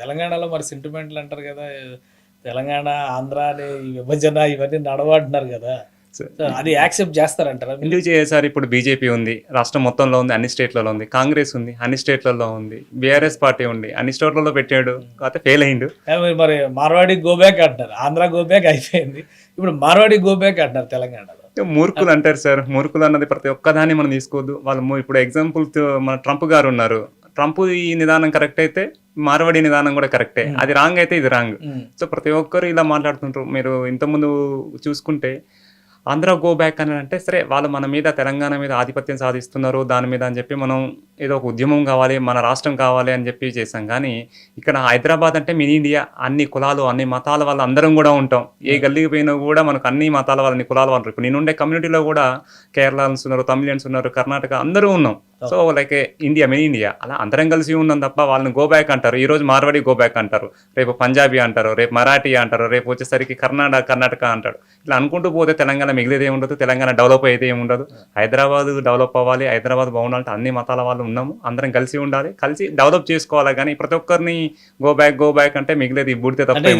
తెలంగాణలో మరి సెంటిమెంట్లు అంటారు కదా తెలంగాణ ఆంధ్ర అని విభజన ఇవన్నీ నడవంటున్నారు కదా. అది యాక్సెప్ట్ చేస్తారంటారా? ఎందుకు చేశారు? ఇప్పుడు బీజేపీ ఉంది రాష్ట్రం మొత్తంలో ఉంది అన్ని స్టేట్లలో ఉంది కాంగ్రెస్ ఉంది అన్ని స్టేట్లలో ఉంది బీఆర్ఎస్ పార్టీ ఉంది అన్ని స్టేట్లలో పెట్టాడు కాకపోతే ఫెయిల్ అయిండు. మరి మార్వాడి గోబ్యాక్ అంటున్నారు ఆంధ్ర గోబ్యాక్ అయిపోయింది. ఇప్పుడు మార్వాడి గోబ్యాక్ అంటున్నారు తెలంగాణలో. మూర్ఖులు అంటారు సార్ మూర్ఖులు అన్నది ప్రతి ఒక్కదాన్ని మనం తీసుకోవద్దు. వాళ్ళు ఇప్పుడు ఎగ్జాంపుల్ మన ట్రంప్ గారు ఉన్నారు. ట్రంప్ ఈ నిదానం కరెక్ట్ అయితే మార్వాడి నిదానం కూడా కరెక్టే అది రాంగ్ అయితే ఇది రాంగ్. సో ప్రతి ఒక్కరు ఇలా మాట్లాడుతుంటారు మీరు ఇంతకుముందు చూసుకుంటే ఆంధ్ర గో బ్యాక్ అని అంటే సరే వాళ్ళు మన మీద తెలంగాణ మీద ఆధిపత్యం సాధిస్తున్నారు దాని మీద అని చెప్పి మనం ఏదో ఒక ఉద్యమం కావాలి మన రాష్ట్రం కావాలి అని చెప్పి చేసాం కానీ ఇక్కడ హైదరాబాద్ అంటే మినీ ఇండియా అన్ని కులాలు అన్ని మతాల వాళ్ళు అందరం కూడా ఉంటాం. ఏ గల్లీకి పోయినా కూడా మనకు అన్ని మతాల వాళ్ళు అన్ని కులాల వాళ్ళు ఇప్పుడు నేనుండే కమ్యూనిటీలో కూడా కేరళన్స్ ఉన్నారు తమిళియన్స్ ఉన్నారు కర్ణాటక అందరూ ఉన్నాం. So like India mini India అలా అందరం కలిసి ఉన్నాం తప్ప వాళ్ళని గో బ్యాక్ అంటారు. ఈ రోజు మార్వాడి గో బ్యాక్ అంటారు. రేపు పంజాబీ అంటారు. రేపు మరాఠీ అంటారు. రేపు వచ్చేసరికి కర్ణాటక కర్ణాటక అంటాడు ఇట్లా అనుకుంటూ పోతే తెలంగాణ మిగిలేది ఏముండదు తెలంగాణ డెవలప్ అయితే ఏముండదు హైదరాబాద్ డెవలప్ అవ్వాలి. హైదరాబాద్ బాగుండాలంటే అన్ని మతాల వాళ్ళు ఉన్నాము. అందరం కలిసి ఉండాలి. కలిసి డెవలప్ చేసుకోవాలి కానీ ప్రతి ఒక్కరిని గో బ్యాక్ గో బ్యాక్ అంటే మిగిలేది బూడితే తప్ప